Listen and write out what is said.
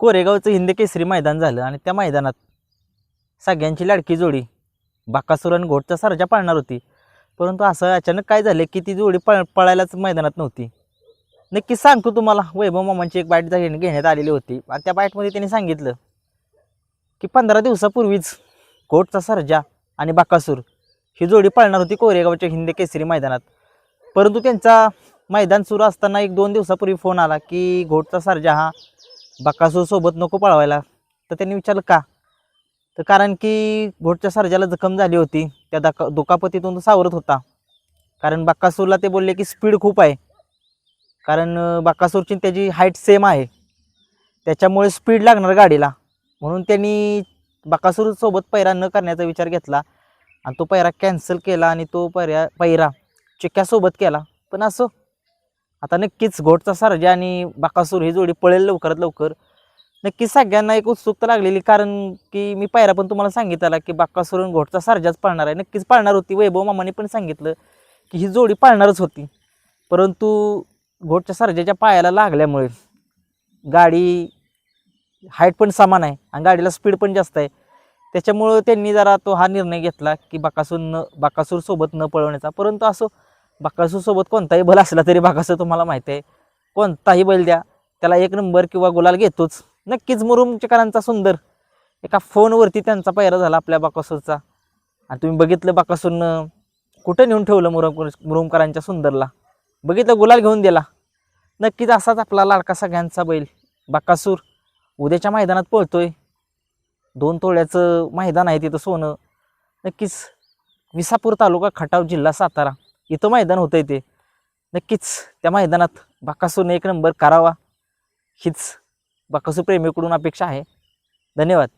कोरेगावचं हिंद केसरी मैदान झालं आणि त्या मैदानात सगळ्यांची लाडकी जोडी बाकासूर आणि घोटचा सरजा पाळणार होती. परंतु असं अचानक काय झालं की ती जोडी पळ पळायलाच मैदानात नव्हती. नक्की सांगतो तुम्हाला वैभव मामांची एक बाईट घेण घेण्यात आलेली होती. आणि त्या बाईटमध्ये त्यांनी सांगितलं की पंधरा दिवसापूर्वीच घोटचा सरजा आणि बाकासूर ही जोडी पळणार होती कोरेगावच्या हिंद केसरी मैदानात. परंतु त्यांचा मैदान सुरू असताना एक दोन दिवसापूर्वी फोन आला की घोटचा सरजा हा बकासूर सोबत नको पळवायला. तर त्यांनी विचारलं का? तर कारण की घोटच्या सर्जाला जखम झाली होती. त्या दका दुखापतीतून तो सावरत होता. कारण बक्कासूरला ते बोलले की स्पीड खूप आहे. कारण बक्कासूरची त्याची हाईट सेम आहे. त्याच्यामुळे स्पीड लागणार गाडीला. म्हणून त्यांनी बकासूरसोबत पैरा न करण्याचा विचार घेतला. आणि तो पैरा कॅन्सल केला आणि तो पैरा पैरा चिक्क्यासोबत केला. पण असो आता नक्कीच घोटचा सरजा आणि बाकासूर ही जोडी पळेल लवकरात लवकर. नक्कीच सगळ्यांना एक उत्सुकता लागलेली कारण की मी पायरा पण तुम्हाला सांगितलं की बाकासूर आणि घोटचा सरजाच पाळणार आहे. नक्कीच पाळणार होती वैभव मामाने पण सांगितलं की ही जोडी पाळणारच होती. परंतु घोटच्या सरजाच्या पायाला लागल्यामुळे गाडी हाईट पण समान आहे आणि गाडीला स्पीड पण जास्त आहे. त्याच्यामुळं त्यांनी जरा तो हा निर्णय घेतला की बाकासूर न बाकासूरसोबत न पळवण्याचा. परंतु असो बाकासूसोबत कोणताही बैल असला तरी बाकासूर तुम्हाला माहिती आहे. कोणताही बैल द्या त्याला एक नंबर किंवा गुलाल घेतोच. नक्कीच मुरुम चिकारांचा सुंदर. एका फोनवरती त्यांचा पायरा झाला आपल्या बाकासूरचा आणि तुम्ही बघितलं बाकासूरनं कुठं नेऊन ठेवलं मुरुम मुरुमकरांच्या सुंदरला? बघितलं गुलाल घेऊन दिला. नक्कीच असाच आपला लाडका सगळ्यांचा बैल. बाकासूर उद्याच्या मैदानात पळतोय. दोन तोळ्याचं मैदान आहे तिथं सोनं. नक्कीच विसापूर तालुका खटाव जिल्हा सातारा. इथं मैदान होतं ते. नक्कीच त्या मैदानात बाकासूरने एक नंबर करावा. हीच बाकासूर प्रेमीकडून अपेक्षा आहे. धन्यवाद.